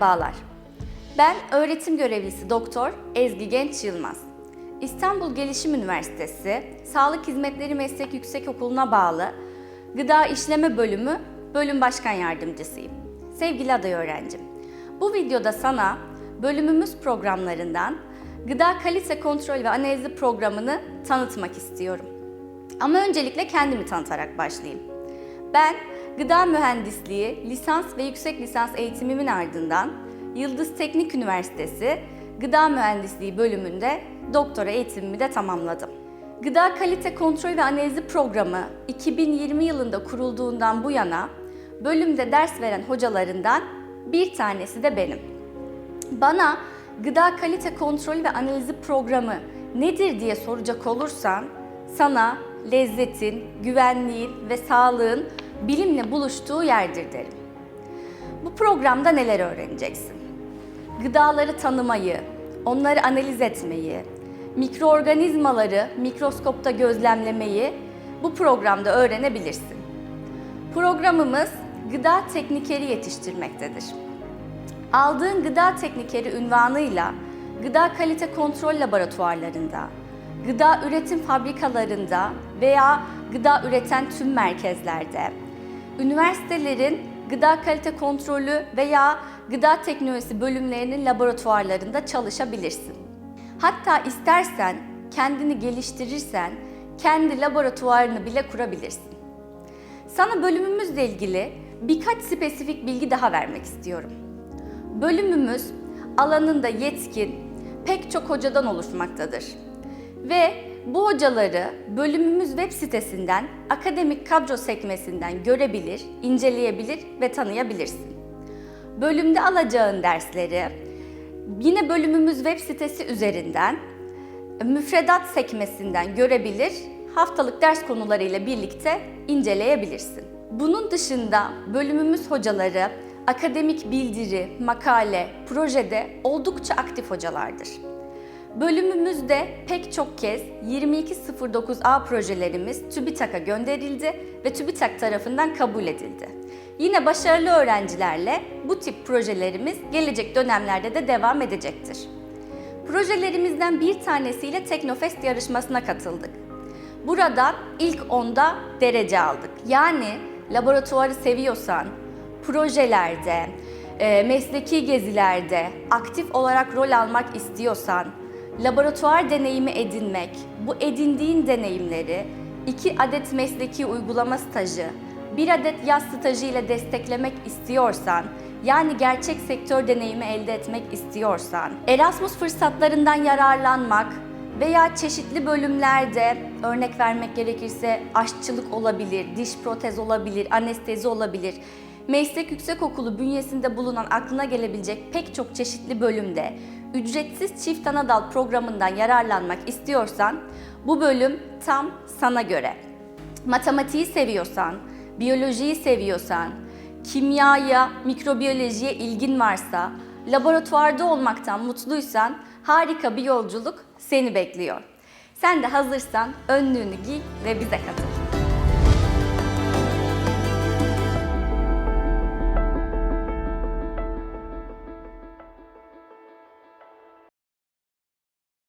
Merhabalar. Ben öğretim görevlisi Doktor Ezgi Genç Yılmaz. İstanbul Gelişim Üniversitesi Sağlık Hizmetleri Meslek Yüksekokulu'na bağlı Gıda İşleme Bölümü Bölüm Başkan Yardımcısıyım. Sevgili aday öğrencim, bu videoda sana bölümümüz programlarından Gıda Kalite Kontrol ve Analizi programını tanıtmak istiyorum. Ama öncelikle kendimi tanıtarak başlayayım. Ben gıda mühendisliği lisans ve yüksek lisans eğitimimin ardından Yıldız Teknik Üniversitesi Gıda Mühendisliği bölümünde doktora eğitimimi de tamamladım. Gıda Kalite Kontrol ve Analizi programı 2020 yılında kurulduğundan bu yana bölümde ders veren hocalarından bir tanesi de benim. Bana gıda kalite kontrol ve analizi programı nedir diye soracak olursan sana lezzetin, güvenliğin ve sağlığın bilimle buluştuğu yerdir derim. Bu programda neler öğreneceksin? Gıdaları tanımayı, onları analiz etmeyi, mikroorganizmaları mikroskopta gözlemlemeyi bu programda öğrenebilirsin. Programımız gıda teknikeri yetiştirmektedir. Aldığın gıda teknikeri ünvanıyla gıda kalite kontrol laboratuvarlarında, gıda üretim fabrikalarında veya gıda üreten tüm merkezlerde, üniversitelerin gıda kalite kontrolü veya gıda teknolojisi bölümlerinin laboratuvarlarında çalışabilirsin. Hatta istersen kendini geliştirirsen kendi laboratuvarını bile kurabilirsin. Sana bölümümüzle ilgili birkaç spesifik bilgi daha vermek istiyorum. Bölümümüz alanında yetkin pek çok hocadan oluşmaktadır. Ve bu hocaları bölümümüz web sitesinden akademik kadro sekmesinden görebilir, inceleyebilir ve tanıyabilirsin. Bölümde alacağın dersleri yine bölümümüz web sitesi üzerinden müfredat sekmesinden görebilir, haftalık ders konularıyla birlikte inceleyebilirsin. Bunun dışında bölümümüz hocaları akademik bildiri, makale, projede oldukça aktif hocalardır. Bölümümüzde pek çok kez 2209A projelerimiz TÜBİTAK'a gönderildi ve TÜBİTAK tarafından kabul edildi. Yine başarılı öğrencilerle bu tip projelerimiz gelecek dönemlerde de devam edecektir. Projelerimizden bir tanesiyle Teknofest yarışmasına katıldık. Burada ilk 10'da derece aldık. Yani laboratuvarı seviyorsan, projelerde, e, mesleki gezilerde aktif olarak rol almak istiyorsan, laboratuvar deneyimi edinmek, bu edindiğin deneyimleri iki adet mesleki uygulama stajı, bir adet yaz stajı ile desteklemek istiyorsan, yani gerçek sektör deneyimi elde etmek istiyorsan, Erasmus fırsatlarından yararlanmak veya çeşitli bölümlerde örnek vermek gerekirse aşçılık olabilir, diş protez olabilir, anestezi olabilir. Meslek Yüksekokulu bünyesinde bulunan aklına gelebilecek pek çok çeşitli bölümde ücretsiz çift ana dal programından yararlanmak istiyorsan bu bölüm tam sana göre. Matematiği seviyorsan, biyolojiyi seviyorsan, kimyaya, mikrobiyolojiye ilgin varsa, laboratuvarda olmaktan mutluysan harika bir yolculuk seni bekliyor. Sen de hazırsan önlüğünü giy ve bize katıl.